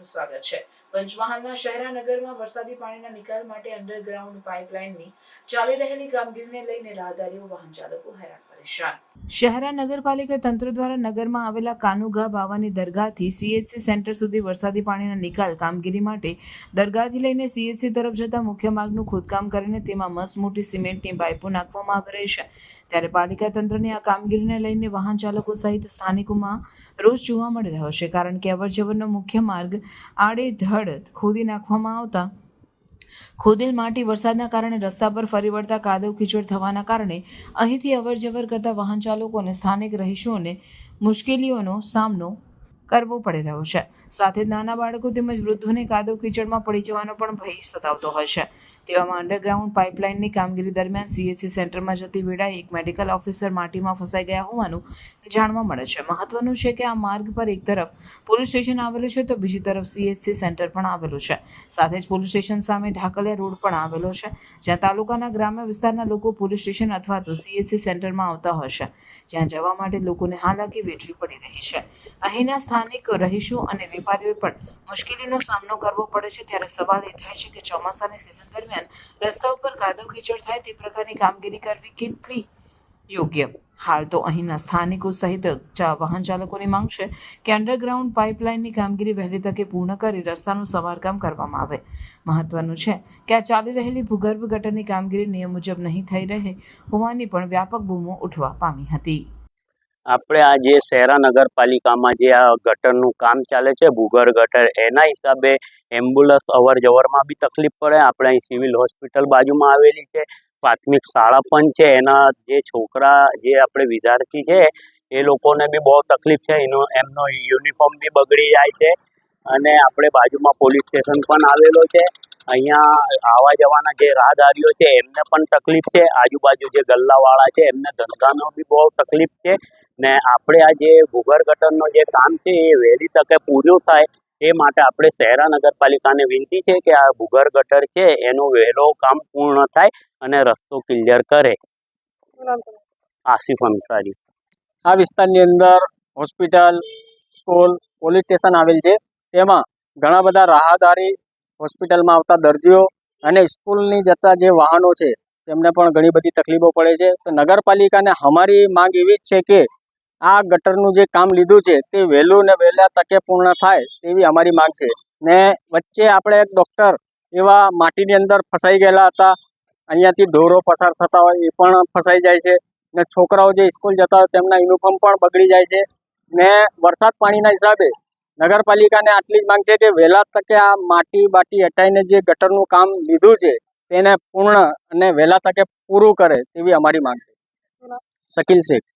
આપનું સ્વાગત છે. પંચમહાલના શહેરાનગરમાં વરસાદી પાણીના નિકાલ માટે અંડરગ્રાઉન્ડ પાઇપલાઇનની ચાલી રહેલી કામગીરીને લઈને રાહદારીઓ, વાહન ચાલકો હેરાન પરેશાન. શહેરા નગરપાલિકા તંત્ર દ્વારા નગરમાં આવેલા કાનુગા બાવાની દરગાહથી સીએચસી સેન્ટર સુધી વરસાદી પાણીના નિકાલ કામગીરી માટે દરગાહથી લઈને સીએચસી તરફ જતા મુખ્ય માર્ગનું ખોદકામ કરીને તેમાં મસ્ત મોટી સિમેન્ટની પાઇપો નાખવામાં આવી રહી છે. ત્યારે પાલિકા તંત્રની આ કામગીરીને લઈને વાહન ચાલકો સહિત સ્થાનિકોમાં રોજ જોવા મળી રહ્યો છે, કારણ કે અવરજવરનો મુખ્ય માર્ગ આડેધડ ખોદી નાખવામાં આવતા. ખોદેલ માટી વરસાદના કારણે રસ્તા પર ફરી વળતા કાદવ ખીચોડ થવાના કારણે અહીંથી અવરજવર કરતા વાહન ચાલકો અને સ્થાનિક રહીશોને મુશ્કેલીઓનો સામનો કરવો પડી રહ્યો છે. સાથે નાના બાળકો તેમજ વૃદ્ધોને કાદવ કીચડમાં પડી જવાનો પણ ભય સતાવતો હોય છે. તેવામાં અંડરગ્રાઉન્ડ પાઇપલાઇનની કામગીરી દરમિયાન સીએસસી સેન્ટરમાં જતી વેળાએ એક મેડિકલ ઓફિસર માટીમાં ફસાઈ ગયા હોવાનું જાણવા મળે છે. મહત્વનું છે કે આ માર્ગ પર એક તરફ પોલીસ સ્ટેશન આવેલું છે તો બીજી તરફ સીએચસી સેન્ટર પણ આવેલું છે. સાથે જ પોલીસ સ્ટેશન સામે ઢાકલિયા રોડ પણ આવેલો છે, જ્યાં તાલુકાના ગ્રામ્ય વિસ્તારના લોકો પોલીસ સ્ટેશન અથવા તો સીએચસી સેન્ટરમાં આવતા હોય છે. જ્યાં જવા માટે લોકોને હાલાકી વેઠવી પડી રહી છે. અહીંના સ્થાનિક રહીશો અને વેપારીઓએ પણ મુશ્કેલીનો સામનો કરવો પડે છે. ત્યારે સવાલ એ થાય છે કે ચોમાસાની સિઝન દરમિયાન રસ્તા ઉપર કાદવ કીચડ થાય તે પ્રકારની કામગીરી કરવી કેટલી યોગ્ય? હાલ તો અહીંના સ્થાનિકો સહિત વાહન ચાલકોની માંગ છે કે અંડરગ્રાઉન્ડ પાઇપલાઇનની કામગીરી વહેલી તકે પૂર્ણ કરી રસ્તાનું સમારકામ કરવામાં આવે. મહત્વનું છે કે આ ચાલી રહેલી ભૂગર્ભ ગટરની કામગીરી નિયમ મુજબ નહીં થઈ રહે હોવાની પણ વ્યાપક બૂમો ઉઠવા પામી હતી. આપણે આ જે શહેરા નગરપાલિકામાં જે આ ગટરનું કામ ચાલે છે, ભૂગર્ભ ગટર, એના હિસાબે એમ્બ્યુલન્સ અવર જવરમાં બી તકલીફ પડે. આપણે અહીં સિવિલ હોસ્પિટલ બાજુમાં આવેલી છે. પ્રાથમિક શાળા પણ છે. એના જે છોકરા, જે આપણે વિદ્યાર્થી છે, એ લોકોને બી બહુ તકલીફ છે. એનો, એમનો યુનિફોર્મ બી બગડી જાય છે અને આપણે બાજુમાં પોલીસ સ્ટેશન પણ આવેલો છે. અહીંયા આવવા જવાના જે રાહદારીઓ છે, એમને પણ તકલીફ છે. આજુબાજુ જે ગલ્લાવાળા છે, એમને ધંધાનો બી બહુ તકલીફ છે. ને આપણે આ જે ભૂગર્ભ ગટરનો જે કામ છે, એ વહેલી તકે પૂરું થાય, એ માટે આપણે શહેરા નગરપાલિકાને વિનંતી છે કે આ ભૂગર્ભ ગટર છે, એનું વહેલો કામ પૂર્ણ થાય અને રસ્તો ક્લિયર કરે. આસિફ અંસારી આ વિસ્તારની અંદર હોસ્પિટલ, સ્કૂલ, પોલીસ સ્ટેશન આવેલ છે. તેમાં ઘણા બધા રાહદારી હોસ્પિટલમાં આવતા દર્દીઓ અને સ્કૂલની જતા જે વાહનો છે, તેમને પણ ઘણી બધી તકલીફો પડે છે. તો નગરપાલિકાને અમારી માંગ એવી જ છે કે આ ગટરનું જે કામ લીધું છે તે વહેલું ને વહેલા તકે પૂર્ણ થાય તેવી અમારી માંગ છે. ને વચ્ચે આપણે એક ડૉક્ટર એવા માટીની અંદર ફસાઈ ગયેલા હતા. અહીંયાથી ઢોરો પસાર થતા હોય એ પણ ફસાઈ જાય છે. ને છોકરાઓ જે સ્કૂલ જતા હોય તેમના યુનિફોર્મ પણ બગડી જાય છે. ને વરસાદ પાણીના હિસાબે નગરપાલિકાને આટલી જ માંગ છે કે વહેલા તકે આ માટી બાટી હટાઈને જે ગટરનું કામ લીધું છે તેને પૂર્ણ અને વહેલા તકે પૂરું કરે તેવી અમારી માંગ છે. શકીલ શેખ.